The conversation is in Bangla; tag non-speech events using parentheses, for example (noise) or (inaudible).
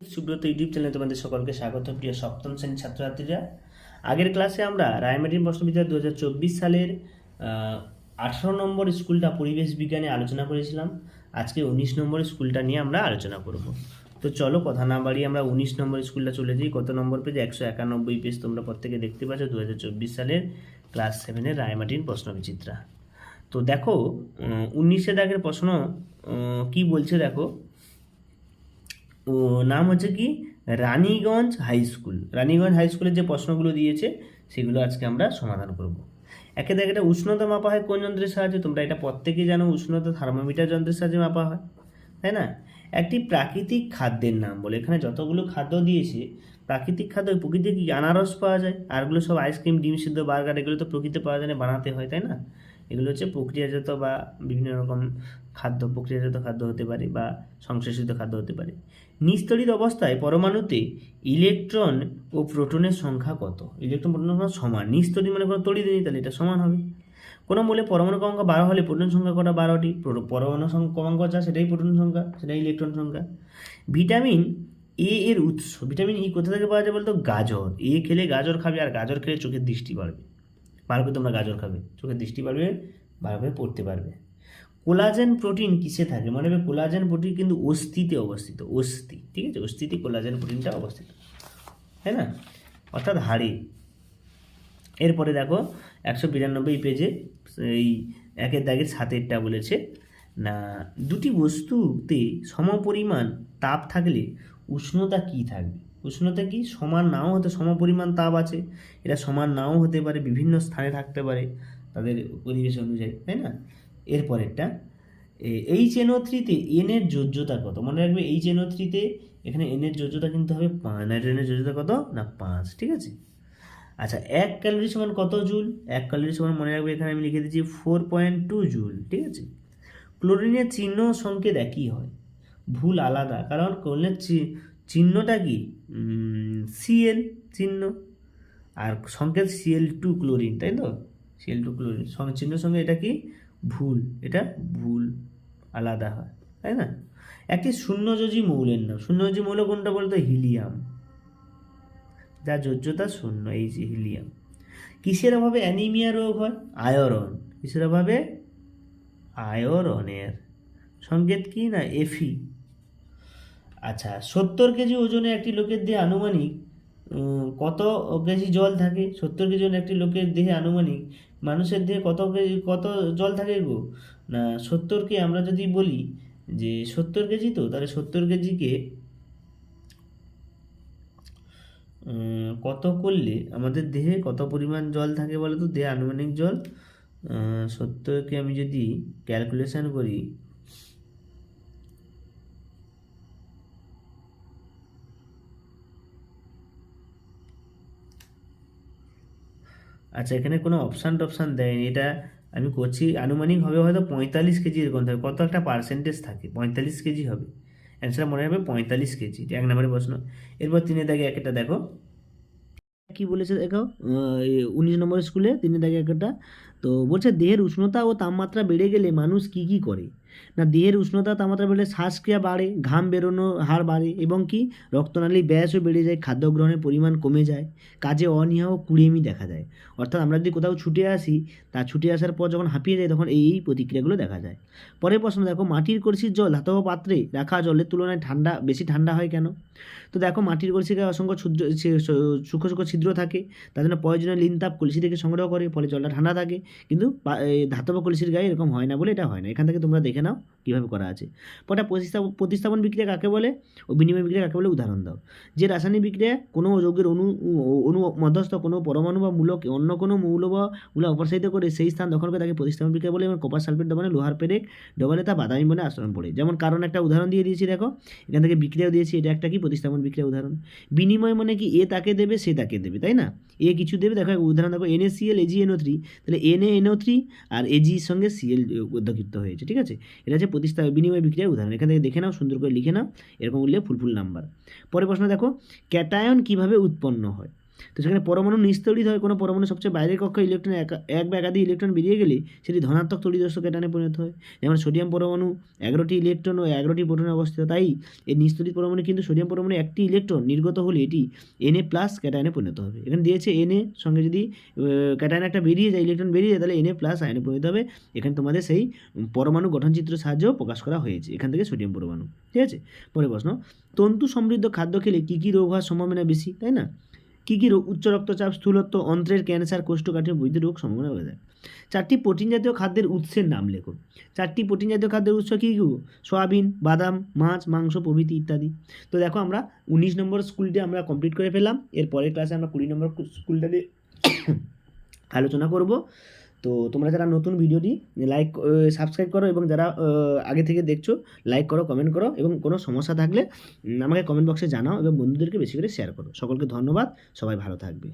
সুব্রত ইউটিউব চ্যানেলে তোমাদের সকলকে স্বাগত, প্রিয় সপ্তম শ্রেণির ছাত্রছাত্রীরা। আগের ক্লাসে আমরা রায়মাটিন প্রশ্নবিদ্যা দু হাজার চব্বিশ সালের আঠারো নম্বর স্কুলটা পরিবেশ বিজ্ঞানে আলোচনা করেছিলাম। আজকে উনিশ নম্বর স্কুলটা নিয়ে আমরা আলোচনা করব। তো চলো কথা না বাড়িয়ে আমরা উনিশ নম্বর স্কুলটা চলে যাই। কত নম্বর পেজ? একশো একানব্বই পেজ তোমরা প্রত্যেকে দেখতে পাচ্ছ দু হাজার চব্বিশ সালের ক্লাস সেভেনের রায়মাটিন প্রশ্নবিচিত্রা। তো দেখো উনিশে দাগের প্রশ্ন কি বলছে দেখো? নাম হচ্ছে কি? Raniganj high school. Raniganj high স্কুলের যে প্রশ্নগুলো দিয়েছে, সেগুলো আজকে আমরা সমাধান করব। একে দেখে, এটা উষ্ণতা মাপা হয় কোন যন্ত্রের সাহায্যে? তোমরা এটা প্রত্যেকেই জানো, উষ্ণতা থার্মোমিটার যন্ত্রের সাহায্যে মাপা হয়, তাই না? একটি প্রাকৃতিক খাদ্যের নাম বলে, এখানে যতগুলো খাদ্য দিয়েছে, প্রাকৃতিক খাদ্য প্রকৃতিতে কি আনারস পাওয়া যায়? আরগুলো সব আইসক্রিম ডিম সিদ্ধ, বার্গার, এগুলো তো প্রকৃতিতে পাওয়া যায় না, বানাতে হয়, তাই না? এগুলো হচ্ছে প্রক্রিয়াজাত বা বিভিন্ন রকম খাদ্য, প্রক্রিয়াজাত খাদ্য হতে পারে বা সংশ্লেষিত খাদ্য হতে পারে। নিস্তরিত অবস্থায় পরমাণুতে ইলেকট্রন ও প্রোটনের সংখ্যা কত? ইলেকট্রন, প্রোটনের সংখ্যা সমান। নিস্তরিত মানে কোনো তড়িৎ নেই, তাহলে এটা সমান হবে। কোনো বলে পরমাণু ক্রমাঙ্ক বারো হলে প্রোটন সংখ্যা কটা? বারোটি। পরমাণু সংখ্যা ক্রমাঙ্ক যা, সেটাই প্রোটন সংখ্যা, সেটাই ইলেকট্রন সংখ্যা। ভিটামিন এ এর উৎস। ভিটামিন ই কোথা থেকে পাওয়া যায় বলতো? গাজর। এ খেলে গাজর খাবে আর গাজর খেলে চোখের দৃষ্টি বাড়বে। ভালো করে তোমরা গাজর খাবে। চোখের দৃষ্টি বাড়বে ভালোভাবে পড়তে পারবে। কোলাজেন প্রোটিন কিসে থাকে? মনে হবে কোলাজেন প্রোটিন কিন্তু অস্থিতে অবস্থিত, অস্থি, ঠিক আছে? অস্থিতে কোলাজেন প্রোটিনটা অবস্থিত, তাই না? অর্থাৎ হাড়ে। এরপরে দেখো, একশো বিরানব্বই পেজে এই একের দাগের সাতেরটা বলেছে, না, দুটি বস্তুতে সমপরিমাণ তাপ থাকলে উষ্ণতা কি থাকবে? উষ্ণতা কি? সমান নাও হতে সমপরিমাণ তাপ আছে। এটা সমান নাও হতে পারে, বিভিন্ন স্থানে থাকতে পারে তাদের পরিবেশ অনুযায়ী, তাই না? এরপরেরটা এইচ এনও থ্রিতে এনের যোজ্যতা কত? মনে রাখবে এইচ এনও থ্রিতে এখানে এনের যোজ্যতা কিন্তু হবে পাঁচ, নাইট্রোজেনের যোজ্যতা কত? না, পাঁচ, ঠিক আছে? আচ্ছা এক ক্যালোরি সমান কত জুল? এক ক্যালোরি সমান, মনে রাখবে, এখানে আমি লিখে দিচ্ছি ফোর পয়েন্ট টু জুল, ঠিক আছে? ক্লোরিনের চিহ্ন সংকেত একই হয়, ভুল আলাদা, কারণ ক্লোরিনের চিহ্নটা কি? সিএল চিহ্ন আর সংকেত সিএল টু ক্লোরিন তাই তো? সিএল টু ক্লোরিন চিহ্নের সঙ্গে এটা কি? ভুল। এটা ভুল। আলাদা হয়। তাই না? একটি শূন্যযোজী মৌলের নাম। শূন্যযোজী মৌল কোনটা বলতো? হিলিয়াম। যা যোজ্যতা শূন্য, এই যে হিলিয়াম। কিসের অভাবে অ্যানিমিয়া রোগ হয়? আয়রন। কিসের অভাবে? আয়রনের। সংকেত কি না? এফি আচ্ছা সত্তর কেজি ওজনে একটি লোকের দেহে আনুমানিক কত কেজি জল থাকে? সত্তর কেজি ওজনে একটি লোকের দেহে আনুমানিক মানুষের দেহে কত কেজি, কত জল থাকে গো? না, সত্তরকে আমরা যদি বলি যে সত্তর কেজি তো, তাহলে সত্তর কেজিকে কত করলে আমাদের দেহে কত পরিমাণ জল থাকে বলো তো দেহে আনুমানিক জল। সত্তরকে আমি যদি ক্যালকুলেশান করি আচ্ছা এখানে কোনো অপশান টপশান দেয়নি। এটা আমি করছি আনুমানিক হবে হয়তো পঁয়তাল্লিশ কেজি এরকম থাকে। কত একটা পার্সেন্টেজ থাকে? পঁয়তাল্লিশ কেজি হবে। অ্যান্সার মনে হবে পঁয়তাল্লিশ কেজি। এক নম্বরের প্রশ্ন। এরপর তিনে দাগে একটা দেখো। কি বলেছে দেখো? উনিশ নম্বর স্কুলে তিনে দাগে একটা। তো বলছে, দেহের উষ্ণতা ও তাপমাত্রা বেড়ে গেলে মানুষ কি কি করে? না দেহের উষ্ণতা তাপমাত্রা বেড়ে শ্বাসক্রিয়া বাড়ে, ঘাম বেরোনো হার বাড়ে এবং কি রক্তনালী ব্যাসও বেড়ে যায় খাদ্য গ্রহণের পরিমাণ কমে যায়, কাজে অনীহা ও কুড়েমি দেখা যায়। অর্থাৎ আমরা যদি কোথাও ছুটে আসি, তা ছুটে আসার পর যখন হাঁপিয়ে যায় তখন এই প্রতিক্রিয়াগুলো দেখা যায়। পরের প্রশ্ন, দেখো মাটির কলসির জল ধাতব পাত্রে রাখা জলের তুলনায় ঠান্ডা, বেশি ঠান্ডা হয় কেন? তো দেখো মাটির কলসির গায়ে অসংখ্য সে- সূক্ষ্ম সূক্ষ্ম ছিদ্র থাকে, তার জন্য প্রয়োজনীয় লিন তাপ কলসি থেকে সংগ্রহ করে, ফলে জলটা ঠান্ডা থাকে, কিন্তু ধাতব কলসির গায়ে এরকম হয় না বলে এটা হয় না। এখান থেকে তোমরা দেখে নাও কীভাবে করা আছে। পরে প্রতিস্থাপন বিক্রিয়া কাকে বলে ও বিনিময় বিক্রিয়া কাকে বলে উদাহরণ দাও। যে রাসায়নিক বিক্রিয়া কোনো যৌগের ও- অণু মধ্যস্থ কোনো পরমাণু বা মূলক অন্য কোনো মৌল বা মূল অপসারিত করে সেই স্থান দখল করে তাকে প্রতিস্থাপন বিক্রিয়া বলে এবং কপার সালফেট দমনে লোহার পেরেক ডবলে তা বাদামি বলে আচরণ পড়ে যেমন কারণ একটা উদাহরণ দিয়ে দিয়েছি দেখো, এখান থেকে বিক্রিয়াও দিয়েছি, এটা একটা কি প্রতিস্থাপন বিক্রিয়া উদাহরণ। বিনিময় মানে কি? এ তাকে দেবে, সে তাকে দেবে, তাই না? এ কিছু দেবে, দেখো উদাহরণ দেখো, N A CL AG NO three, তাহলে এন এ এনও থ্রি আর এজির সঙ্গে সিএল উদ্যোগিত হয়েছে, ঠিক আছে? এটা হচ্ছে প্রতিস্থা বিনিময় বিক্রিয়ার উদাহরণ। এখান থেকে দেখে নাও, সুন্দর করে লিখে নাও, এরকম উল্লেখ, ফুল ফুল নাম্বার। পরে প্রশ্ন দেখো, ক্যাটায়ন কীভাবে উৎপন্ন হয়? তো সেখানে পরমাণু নিস্তড়িত হয় কোনো পরমাণু সবচেয়ে বাইরের কক্ষে ইলেকট্রন একা- বা একাধিক ইলেকট্রন বেরিয়ে গেলে সেটি ধনাত্মক তড়িদর্শ ক্যাটায়নে পরিণত হয়। যেমন সোডিয়াম পরমাণু এগারোটি ইলেকট্রন ও এগারোটি প্রোটনে অবস্থিত, তাই এই নিস্তড়িত পরমাণু কিন্তু সোডিয়াম পরমাণু একটি ইলেকট্রন নির্গত হলে এটি এনএ প্লাস ক্যাটায়নে পরিণত হবে। এখানে দিয়েছে এনএ সঙ্গে যদি ক্যাটায়ন একটা বেরিয়ে যায় ইলেকট্রন বেরিয়ে যায়, তাহলে এনএ প্লাস আয়নে পরিণত হবে। এখানে তোমাদের সেই পরমাণু গঠনচিত্র সাহায্যেও প্রকাশ করা হয়েছে, এখান থেকে সোডিয়াম পরমাণু। ঠিক আছে? পরে প্রশ্ন, তন্তু সমৃদ্ধ খাদ্য খেলে কী কী রোগ হওয়ার সম্ভাবনা বেশি, তাই না? কী কী উচ্চ রক্তচাপ স্থূলত্ব অন্ত্রের ক্যান্সার, কোষ্ঠকাঠিন্য বৈধ রোগ সম্ভাবনা হয়ে যায় চারটি প্রোটিন জাতীয় খাদ্যের উৎসের নাম লেখো। চারটি প্রোটিন জাতীয় খাদ্যের উৎস কী কী সয়াবিন, বাদাম, মাছ, মাংস, প্রভৃতি ইত্যাদি। তো দেখো আমরা উনিশ নম্বর স্কুলটি আমরা কমপ্লিট করে ফেলাম এর পরের ক্লাসে আমরা কুড়ি নম্বর স্কুলটা নিয়ে (coughs) আলোচনা করব। তো তোমরা যারা নতুন ভিডিওটি লাইক সাবস্ক্রাইব করো এবং যারা আগে থেকে দেখছ লাইক করো কমেন্ট করো এবং কোনো সমস্যা থাকলে আমাকে কমেন্ট বক্সে জানাও এবং বন্ধুদেরকে বেশি করে শেয়ার করো। সকলকে ধন্যবাদ, সবাই ভালো থাকবে।